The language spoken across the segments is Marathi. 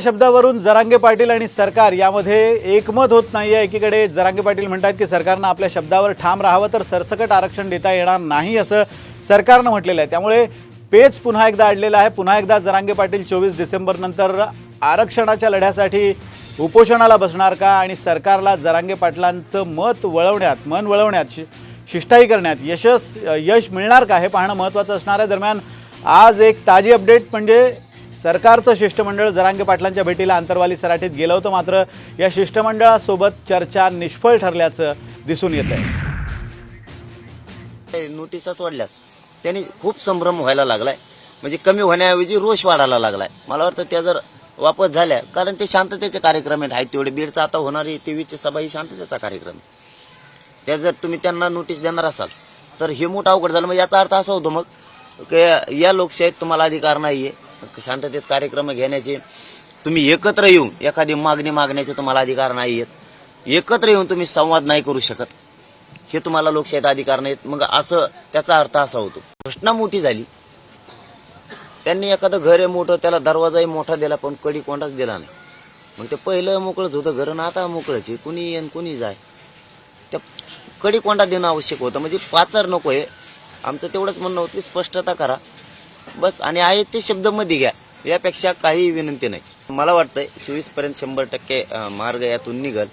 शब्दावरून जरांगे पाटील आणि सरकार यामध्ये एकमत होत नाही आहे एकीकडे जरांगे पाटील म्हणतात की सरकारनं आपल्या शब्दावर ठाम राहावं तर सरसकट आरक्षण देता येणार नाही असं सरकारनं म्हटलेलं आहे. त्यामुळे पेच पुन्हा एकदा अडलेलं आहे. पुन्हा एकदा जरांगे पाटील चोवीस डिसेंबरनंतर आरक्षणाच्या लढ्यासाठी उपोषणाला बसणार का? आणि सरकारला जरांगे पाटलांचं मत वळवण्यात मन वळवण्यात शि- शिष्टाई करण्यात यशस यश मिळणार का? हे पाहणं महत्त्वाचं असणार आहे. दरम्यान आज एक ताजी अपडेट म्हणजे सरकारचं शिष्टमंडळ जरांगे पाटलांच्या भेटीला अंतरवाली सराठीत गेलं होतं मात्र या शिष्टमंडळासोबत चर्चा निष्फळ ठरल्याचं दिसून येत आहे ते नोटिसा सोडल्यात. त्यांनी खूप संभ्रम व्हायला लागलाय. म्हणजे कमी होण्याऐवजी रोष वाढायला लागलाय. मला वाटतं त्या जर वापस झाल्या कारण ते शांततेचे कार्यक्रम आहेत आहेत तेवढे. बीडचा आता होणारी तेवीसची सभा ही शांततेचा कार्यक्रम आहे. त्या जर तुम्ही त्यांना नोटीस देणार असाल तर हे मोठं अवघड झालं. मग याचा अर्थ असा होतो मग की या लोकशाहीत तुम्हाला अधिकार नाहीये. शांततेत कार्यक्रम घेण्याचे. तुम्ही एकत्र येऊन एखादी मागणी मागण्याचे तुम्हाला अधिकार नाही आहेत एकत्र येऊन तुम्ही संवाद नाही करू शकत. हे तुम्हाला लोकशाहीत अधिकार नाहीत. मग असं त्याचा अर्थ असा होतो. घोषणा मोठी झाली. त्यांनी एखादं घर आहे मोठं त्याला दरवाजाही मोठा दिला पण कडी कोणाच दिला नाही. मग ते पहिलं मोकळंच होतं घर ना आता मोकळंच आहे. कुणी येईन कुणी जाय. त्या कडी कोंडा देणं आवश्यक होतं. म्हणजे पाचर नको आहे. आमचं तेवढंच म्हणणं होतं की स्पष्टता करा. बस आणि आहे ते शब्दमध्ये घ्या. यापेक्षा काही विनंती नाही. मला वाटतंय चोवीसपर्यंत शंभर टक्के मार्ग यातून निघल.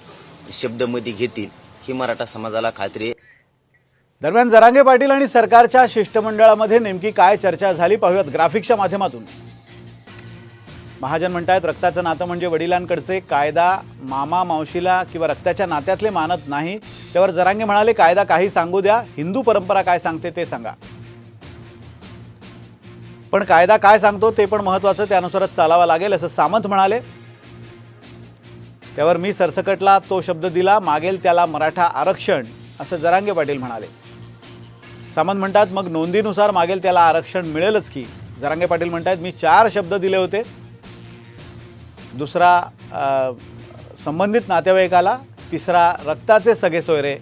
शब्दमध्ये घेतील. ही मराठा समाजाला खात्री आहे. दरम्यान जरांगे पाटील आणि सरकारच्या शिष्टमंडळामध्ये नेमकी काय चर्चा झाली पाहूयात ग्राफिक्सच्या माध्यमातून. महाजन म्हणतायत रक्ताचं नातं म्हणजे वडिलांकडचे कायदा मामा मावशीला किंवा रक्ताच्या नात्यातले मानत नाही. त्यावर जरांगे म्हणाले कायदा काही सांगू द्या. हिंदू परंपरा काय सांगते ते सांगा. पण कायदा काय सांगतो ते पण महत्वाचं त्यानुसारच चालावा लागेल असं सामंत म्हणाले. त्यावर मी सरसकटला तो शब्द दिला मागेल त्याला मराठा आरक्षण असं जरांगे पाटील म्हणाले. सामंत म्हणतात मग नोंदीनुसार मागेल त्याला आरक्षण मिळेलच की? जरांगे पाटील म्हणतात मी चार शब्द दिले होते. दुसरा संबंधित नातेवाईकाला तिसरा रक्ताचे सगळे सोयरे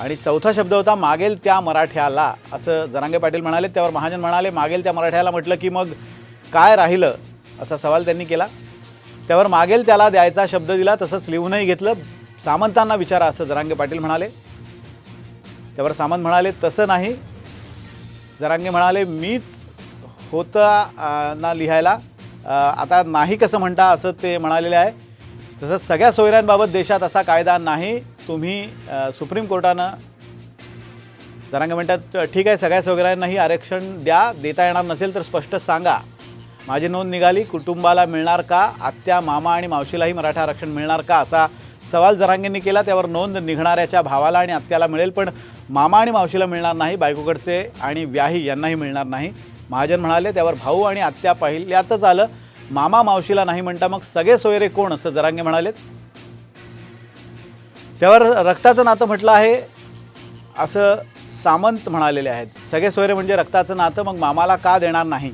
आणि चौथा शब्द होता मागेल त्या मराठ्याला. असं जरांगे पाटील म्हणाले त्यावर महाजन म्हणाले मागेल त्या मराठ्याला म्हटलं की मग काय राहिलं? असा सवाल त्यांनी केला. त्यावर मागेल त्याला द्यायचा शब्द दिला तसंच लिहूनही घेतलं. सामंतांना विचारा असं जरांगे पाटील म्हणाले. त्यावर सामंत म्हणाले तसं नाही. जरांगे म्हणाले मीच होता ना लिहायला. आता नाही कसं म्हणता असं ते म्हणालेले आहे. तसंच सगळ्या सोयऱ्यांबाबत देशात असा कायदा नाही. तुम्ही सुप्रीम कोर्टानं जरांगे म्हणतात ठीक आहे सगळ्या सोयऱ्यांनाही आरक्षण द्या देता येणार नसेल तर स्पष्ट सांगा. माझी नोंद निघाली कुटुंबाला मिळणार का? आत्या मामा आणि मावशीलाही मराठा आरक्षण मिळणार का? असा सवाल जरांगेंनी केला त्यावर नोंद निघणाऱ्याच्या भावाला आणि आत्याला मिळेल पण मामा आणि मावशीला मिळणार नाही बायकोकडचे आणि व्याही यांनाही मिळणार नाही. महाजन म्हणाले त्यावर भाऊ आणि आत्या पहिल्यातच आलं मामा मावशीला नाही म्हणता मग सगळे सोयरे कोण? असं जरांगे म्हणालेत. त्यावर रक्ताचं नातं म्हटलं आहे असं सामंत म्हणालेले आहेत. सगळे सोयरे म्हणजे रक्ताचं नातं मग मामाला का देणार नाही?